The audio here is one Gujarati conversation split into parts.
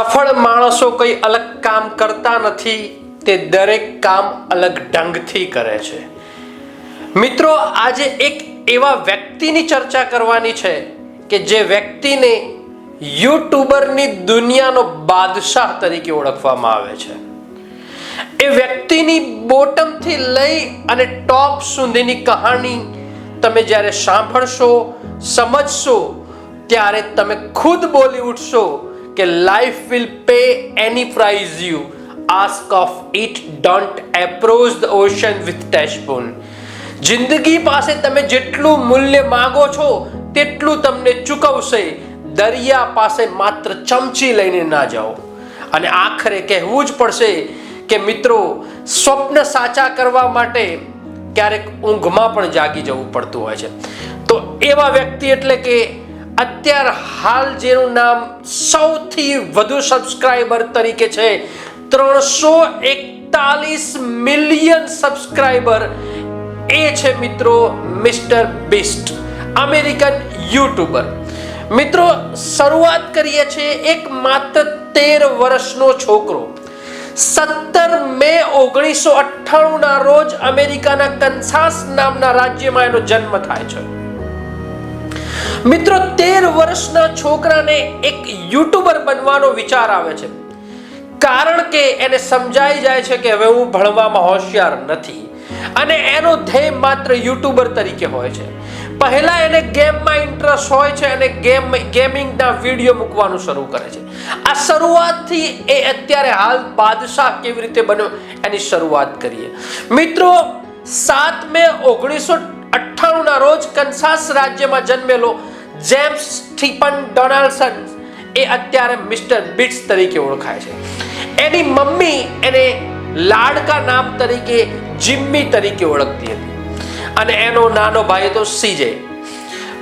સફળ માણસો કંઈ અલગ કામ કરતા નથી, તે દરેક કામ અલગ ઢંગથી કરે છે. મિત્રો, આજે એક એવા વ્યક્તિની ચર્ચા કરવાની છે કે જે વ્યક્તિને યુટ્યુબરની દુનિયાનો બાદશાહ તરીકે ઓળખવામાં આવે છે. એ વ્યક્તિની બોટમથી લઈ અને ટોપ સુધીની કહાણી તમે જ્યારે સાંભળશો, સમજશો, ત્યારે તમે ખુદ બોલી ઉઠશો કે life will pay any price you ask of it don't approach the ocean with teaspoon જિંદગી પાસે તમે જેટલું મૂલ્ય માગો છો, તેટલું તમને ચૂકવશે. દરિયા પાસે માત્ર ચમચી લઈને ના જાઓ. અને આખરે કહેવું જ પડશે કે મિત્રો, સ્વપ્ન સાચા કરવા માટે ક્યારેક ઊંઘમાં પણ જાગી જવું પડતું હોય છે. તો એવા વ્યક્તિ એટલે કે અત્યાર હાલ જેનું નામ સૌથી વધુ સબસ્ક્રાઇબર તરીકે છે, ત્રણસો એકતાલીસ મિલિયન સબસ્ક્રાઇબર એ છે મિત્રો મિસ્ટર બિસ્ટ અમેરિકન યુટ્યુબર મિત્રો, શરૂઆત કરીએ છીએ એક માત્ર તેર વર્ષનો છોકરો. સત્તર મે ઓગણીસો અઠ્ઠાણું ના રોજ અમેરિકાના કન્સાસ નામના રાજ્યમાં એનો જન્મ થાય છે. મિત્રો, તેર વર્ષના છોકરાને એક યુટ્યુબર બનવાનો વિચાર આવે છે. કારણ કે એને સમજાઈ જાય છે કે હવે હું ભણવામાં હોશિયાર નથી. અને એનો ધ્યેય માત્ર યુટ્યુબર તરીકે હોય છે. પહેલા એને ગેમમાં ઇન્ટરેસ્ટ હોય છે અને ગેમ, ગેમિંગના વીડિયો મૂકવાનું શરૂ કરે છે. આ શરૂઆતથી એ અત્યારે હાલ બાદશાહ કેવી રીતે બન્યો એની શરૂઆત કરીએ. મિત્રો, સાત મે ઓગણીસો અઠ્ઠાણું ના રોજ કન્સાસ રાજ્યમાં જન્મેલો જેમ્સ સ્ટીફન ડોનાલ્ડસન એ અત્યારે મિસ્ટર બિટ્સ તરીકે ઓળખાય છે. એની મમ્મી એને લાડકા નામ તરીકે જિમ્મી તરીકે ઓળખતી હતી. અને એનો નાનો ભાઈ હતો સીજે.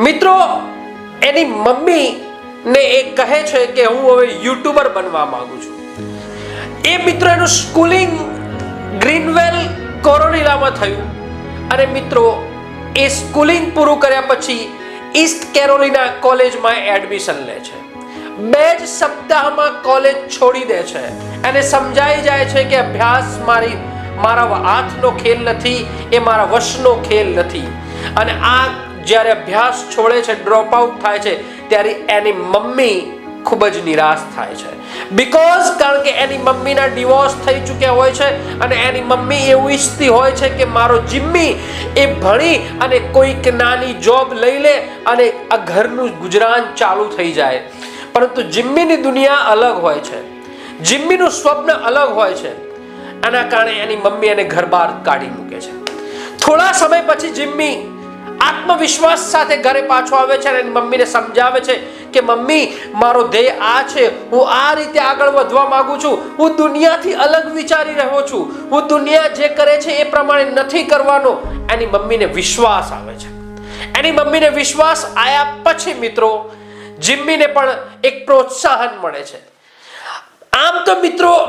મિત્રો, એની મમ્મી ને એ કહે છે કે હું હવે યુટ્યુબર બનવા માંગુ છું. એ મિત્રો એનું સ્કૂલિંગ ગ્રીનવેલ કોરોનિલામાં થયું. અને મિત્રો એ સ્કૂલિંગ પૂરું કર્યા પછી ઈસ્ટ કેરોલિના કોલેજમાં એડમિશન લે છે. બે જ સપ્તાહમાં કોલેજ છોડી દે છે. એને સમજાઈ જાય છે કે અભ્યાસ મારી, મારા હાથનો ખેલ નથી, એ મારા વશનો ખેલ નથી. અને આ જ્યારે અભ્યાસ છોડે છે ડ્રોપ આઉટ થાય છે, ત્યારે એની મમ્મી ખૂબ જ નિરાશ થાય છે. બીકોઝ કારણ કે એની મમ્મીના ડિવોર્સ થઈ ચૂક્યા હોય છે અને એની મમ્મી એવું ઈચ્છતી હોય છે કે મારો જિમ્મી એ ભણી અને કોઈક નાની જોબ લઈ લે અને આ ઘરનું ગુજરાન ચાલુ થઈ જાય. પરંતુ જિમ્મીની દુનિયા અલગ હોય છે. જિમ્મીનું સ્વપ્ન અલગ હોય છે. આના કારણે એની મમ્મી એને ઘર બહાર કાઢી મૂકે છે. થોડા સમય પછી જિમ્મી આત્મવિશ્વાસ સાથે ઘરે પાછો આવે છે અને મમ્મીને સમજાવે છે કે મમ્મી, મારો ધ્યેય આ છે. હું આ રીતે આગળ વધવા માંગુ છું. હું દુનિયાથી અલગ વિચારી રહ્યો છું. હું દુનિયા જે કરે છે એ પ્રમાણે નથી કરવાનો. એની મમ્મીને વિશ્વાસ આવે છે. એની મમ્મીને વિશ્વાસ આવ્યા પછી મિત્રો, જિમ્મીને પણ એક પ્રોત્સાહન મળે છે. આમ તો મિત્રો,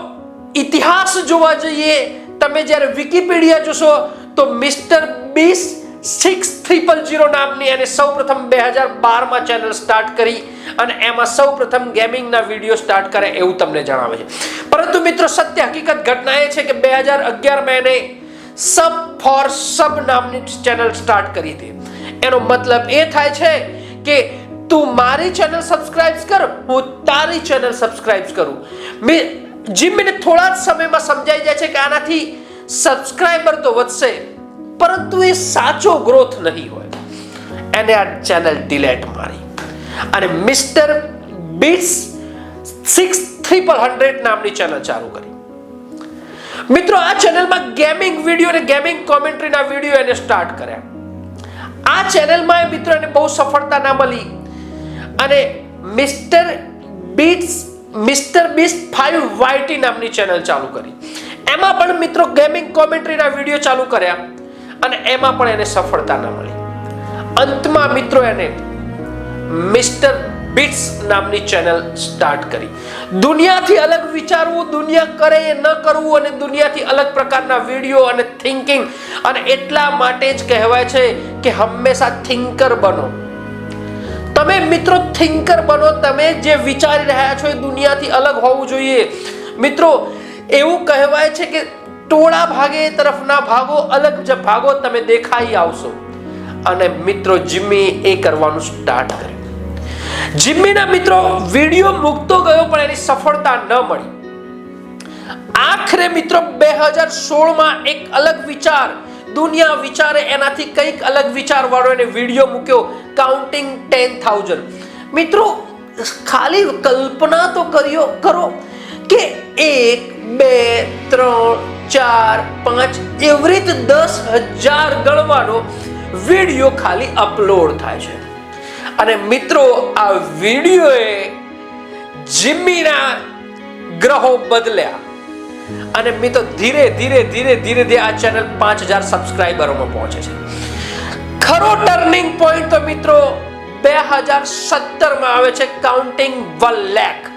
ઇતિહાસ જોવા જઈએ, તમે જ્યારે વિકિપીડિયા જોશો, તો મિસ્ટર બીસ સિક્સ ટ્રિપલ જીરો નામની એને સૌ પ્રથમ બે હજાર બારમાં ચેનલ સ્ટાર્ટ કરી અને એમાં સૌ પ્રથમ ગેમિંગના વીડિયો સ્ટાર્ટ કરે એવું તમને જણાવે છે. પરંતુ મિત્રો, સત્ય હકીકત ઘટના એ છે કે બે હજાર અગિયારમાં એને સબ ફોર સબ નામની ચેનલ સ્ટાર્ટ કરી હતી. એનો મતલબ એ થાય છે કે તું મારી ચેનલ સબસ્ક્રાઇબ કર, હું તારી ચેનલ સબસ્ક્રાઇબ કરું. મેં જીમીને થોડા જ સમયમાં સમજાઈ જાય છે કે આનાથી સબસ્ક્રાઇબર તો વધશે પરંતુ એ સાચો ગ્રોથ નહીં હોય. એને આ ચેનલ ડિલેટ મારી. અને મિસ્ટર બીટ્સ સિક્સ ટ્રિપલ હંડ્રેડ નામની ચેનલ ચાલુ કરી. મિત્રો, આ ચેનલમાં ગેમિંગ વીડિયો અને ગેમિંગ કોમેન્ટ્રીના વીડિયો એને સ્ટાર્ટ કર્યા. આ ચેનલમાં એ મિત્રો એને બહુ સફળતા ના મળી. અને મિસ્ટર બીટ્સ, મિસ્ટર બીસ ફાઈવ વાયટી નામની ચેનલ ચાલુ કરી. એમાં પણ મિત્રો ગેમિંગ કોમેન્ટ્રીના વીડિયો ચાલુ કર્યા. અને એમાં પણ એને સફળતા ન મળી. અંતમાં મિત્રો એને મિસ્ટર બિટ્સ નામની ચેનલ સ્ટાર્ટ કરી. દુનિયાથી અલગ વિચારવું, દુનિયા કરે એ ન કરવું અને દુનિયાથી અલગ પ્રકારના વીડિયો અને થિંકિંગ અને એટલા માટે જ કહેવાય છે કે હંમેશા થિંકર બનો. તમે મિત્રો થિંકર બનો, તમે જે વિચારી રહ્યા છો એ દુનિયાથી અલગ હોવું જોઈએ. મિત્રો, એવું કહેવાય છે કે ટોળા ભાગે, તરફના ભાગો અલગ જ ભાગો તમે દેખાઈ આવશો. અને મિત્રો જિમ્મી એ કરવાનું સ્ટાર્ટ કર્યું. જિમ્મીના મિત્રો વીડિયો મૂકતો ગયો, પણ એની સફળતા ન મળી. આખરે મિત્રો, બે હજાર સોળમાં એક અલગ વિચાર, દુનિયા વિચારે એનાથી કંઈક અલગ વિચાર વાળો એને વીડિયો મૂક્યો કાઉન્ટિંગ ટેન થાઉઝન્ડ મિત્રો, ખાલી કલ્પના તો કર્યો, કરો કે એક, બે, ત્રણ, ચાર, પાંચ એવી રીતે દસ હજાર ગણવાનો વીડિયો ખાલી અપલોડ થાય છે. અને મિત્રો, આ વિડીયોએ જિમ્મીના ગ્રહો બદલ્યા. અને મિત્રો, ધીરે ધીરે ધીરે ધીરે ધીરે આ ચેનલ પાંચ હજાર સબસ્ક્રાઈબરોમાં પહોંચે છે. ખરો ટર્નિંગ પોઈન્ટ તો મિત્રો, બે હજાર સત્તરમાં આવે છે કાઉન્ટિંગ વન લેખ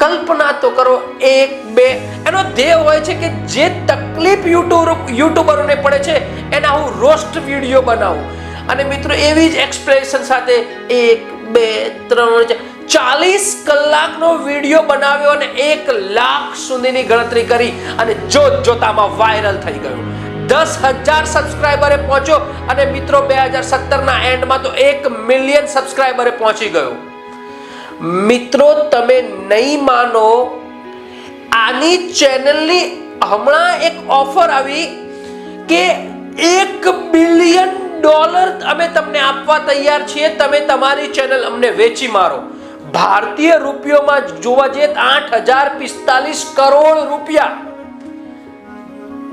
કલ્પના તો કરો એક, બે. એનો ધ્યેય હોય છે કે જે તકલીફ યુટ્યુબ, યુટ્યુબરોને પડે છે, એના હું રોસ્ટ વીડિયો બનાવું. અને મિત્રો, એવી જ એક્સપ્રેશન સાથે એક, બે, ત્રણ ચાલીસ કલાકનો વીડિયો બનાવ્યો અને એક લાખ સુધીની ગણતરી કરી અને જોત જોતામાં વાયરલ થઈ ગયો. દસ હજાર સબસ્ક્રાઈબરે પહોંચ્યો અને મિત્રો, બે હજાર સત્તરના એન્ડમાં તો એક મિલિયન સબસ્ક્રાઈબરે પહોંચી ગયો. મિત્રો, તમે નહીં માનો, આની ચેનલની હમણાં એક ઓફર આવી કે એક બિલિયન ડોલર અમે તમને આપવા તૈયાર છીએ. તમે તમારી ચેનલ અમને વેચી મારો. ભારતીય રૂપિયોમાં જોવા જઈએ આઠ હજાર પિસ્તાલીસ કરોડ રૂપિયા.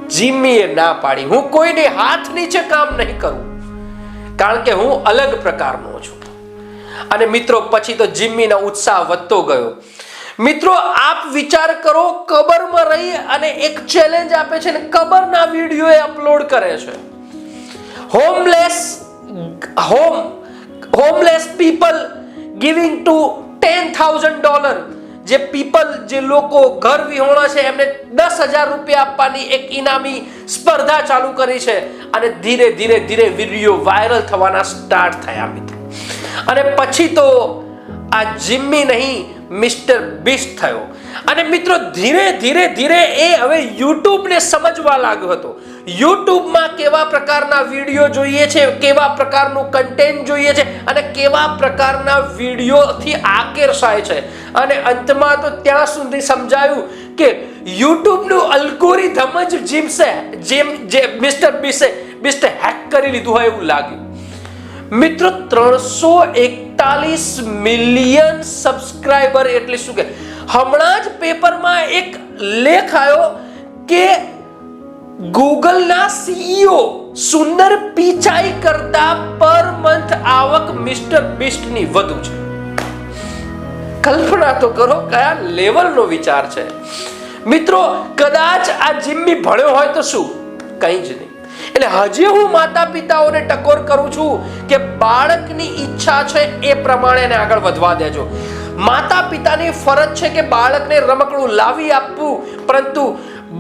જીમીએ ના પાડી. હું કોઈને હાથ નીચે કામ નહીં કરું. કારણ કે હું અલગ પ્રકારનો છું. અને મિત્રો, પછી તો જિમ્મીનો ઉત્સાહ વધતો ગયો. મિત્રો, આપ વિચાર કરો, કબરમાં રહી અને એક ચેલેન્જ આપે છે ને, કબરના વીડિયો એ અપલોડ કરે છે. Homeless home homeless people giving to ten thousand dollar જે પીપલ જે લોકો ઘર વિહોણા છે, એમને દસ હજાર રૂપિયા આપવાની એક ઇનામી સ્પર્ધા ચાલુ કરી છે. અને ધીરે ધીરે ધીરે વીડિયો વાયરલ થવાના સ્ટાર્ટ થયા અને પછી તો આ જિમ્મી નહીં, મિસ્ટર બીસ્ટ થયો. અને મિત્રો, ધીરે ધીરે ધીરે એ હવે યુટ્યુબને સમજવા લાગ્યો હતો. યુટ્યુબમાં કેવા પ્રકારના વીડિયો જોઈએ છે, કેવા પ્રકારનું કન્ટેન્ટ જોઈએ છે, અને કેવા પ્રકારના વિડીયોથી આકર્ષાય છે. અને અંતમાં તો ત્યાં સુધી સમજાયું કે યુટ્યુબનું અલ્ગોરિધમ જ જીમસે જેમ જે મિસ્ટર બીસે મિસ્ટર હેક કરી લીધું હોય એવું લાગ્યું. મિત્રો, ત્રણસો એકતાલીસ મિલિયન સબસ્ક્રાઈબર એટલે શું કે? હમણાં જ પેપરમાં એક લેખ આવ્યો કે ગૂગલના સીઈઓ સુંદર પિચાઈ કરતા પર મંથ આવક મિસ્ટર બિસ્ટની વધુ છે. કલ્પના તો કરો કયા લેવલનો વિચાર છે. મિત્રો, કદાચ આ જિમ્મી ભણ્યો હોય તો શું? કંઈ જ નહીં. એટલે હજી હું માતા પિતાઓને ટકોર કરું છું કે બાળકની ઈચ્છા છે એ પ્રમાણે એને આગળ વધવા દેજો. માતા પિતાની ફરજ છે કે બાળકને રમકડું લાવી આપવું, પરંતુ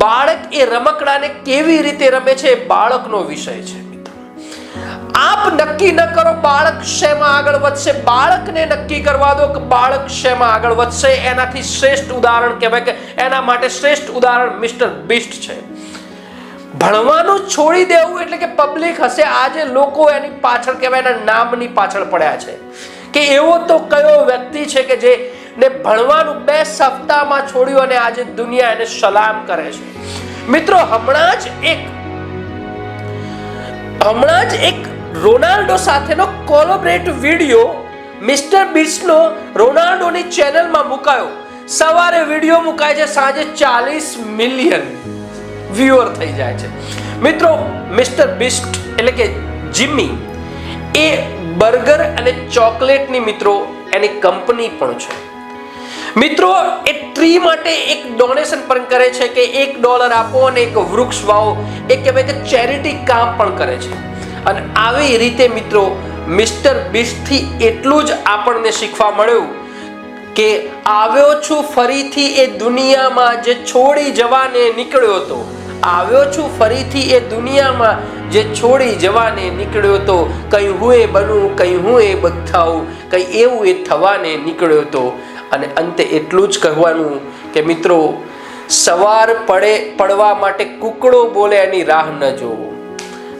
બાળક એ રમકડાને કેવી રીતે રમે છે એ બાળકનો વિષય છે આપ નક્કી ન કરો બાળક શેમાં આગળ વધશે. બાળકને નક્કી કરવા દો કે બાળક શેમાં આગળ વધશે. એનાથી શ્રેષ્ઠ ઉદાહરણ કહેવાય કે એના માટે શ્રેષ્ઠ ઉદાહરણ મિસ્ટર બિસ્ટ છે. ભણવાનું છોડી દેવું એટલે કે પબ્લિક હશે. આજે લોકો એની પાછળ કહેવાય એના નામની પાછળ પડ્યા છે. કે એવો તો કયો વ્યક્તિ છે કે જે ને ભણવાનું બે સપ્તાહમાં છોડ્યું અને આજે દુનિયા એને સલામ કરે છે. મિત્રો, હમણાં જ એક, હમણાં જ એક રોનાલ્ડો સાથેનો કોલોબરેટ વીડિયો મિસ્ટર બીટ્સનો રોનાલ્ડોની ચેનલમાં મુકાયો. સવારે વીડિયો મુકાય છે સાંજે ચાલીસ મિલિયન. વ્યુઅર થઈ જાય છે. મિત્રો મિસ્ટર બિસ્ટ એટલે કે જિમ્મી એ બર્ગર અને ચોકલેટની મિત્રો એની કંપની પણ છે. મિત્રો, એ ટ્રી માટે એક ડોનેશન પણ કરે છે કે એક ડોલર આપો અને એક વૃક્ષ વાવો. એ કહેવાય કે ચેરિટી કામ પણ કરે છે. અને આવી રીતે મિત્રો મિસ્ટર બિસ્ટથી એટલું જ આપણને શીખવા મળ્યું કે આવ્યો છું ફરીથી એ દુનિયામાં જે છોડી જવાને નીકળ્યો હતો આવ્યો છું ફરીથી એ દુનિયામાં જે છોડી જવાને નીકળ્યો તો. કઈ હું એ બનું કઈ હું એ બથાઉં કઈ એવું એ થવાને નીકળ્યો તો. અને અંતે એટલું જ કહેવાનું કે મિત્રો, સવાર પડે, પડવા માટે કુકડો બોલે એની રાહ ન જોવો.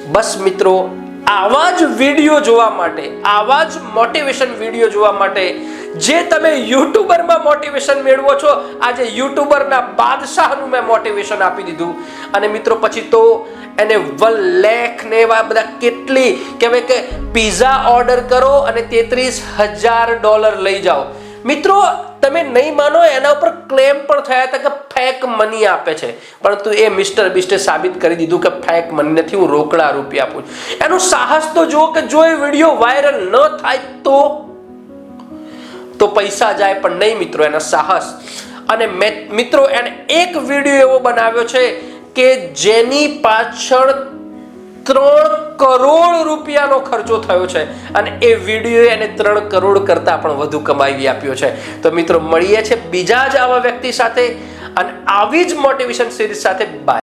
બસ મિત્રો, આવા જ વીડિયો જોવા માટે, આવા જ મોટિવેશન વીડિયો જોવા માટે જે તમે યુટ્યુબરમાં મોટિવેશન મેળવો છો, આજે યુટ્યુબરના બાદશાહનું મેં મોટિવેશન આપી દીધું. અને મિત્રો, પછી તો એને વન લેખ ને એવા બધા કેટલી કહેવાય કે પીઝા ઓર્ડર કરો અને તેત્રીસ હજાર ડોલર લઈ જાઓ. મિત્રો, તમે નહીં માનો, એના ઉપર ક્લેમ પણ થયા હતા કે ફેક મની આપે છે. પરંતુ એ મિસ્ટર બિસ્ટે સાબિત કરી દીધું કે ફેક મની નથી, હું રોકડા રૂપિયા આપું એનું સાહસ તો જુઓ કે જો એ વીડિયો વાયરલ ન થાય તો તો પૈસા જાય પણ નહીં મિત્રો, એના સાહસ. અને મિત્રો, એને એક વીડિયો એવો બનાવ્યો છે કે જેની પાછળ ત્રણ કરોડ રૂપિયાનો ખર્ચો થયો છે. અને એ વીડિયો એને ત્રણ કરોડ કરતાં પણ વધુ કમાવી આપ્યો છે. તો મિત્રો, મળીએ છે બીજા જ આવા વ્યક્તિ સાથે. અને આવી જ મોટિવેશન સિરીઝ સાથે. બાય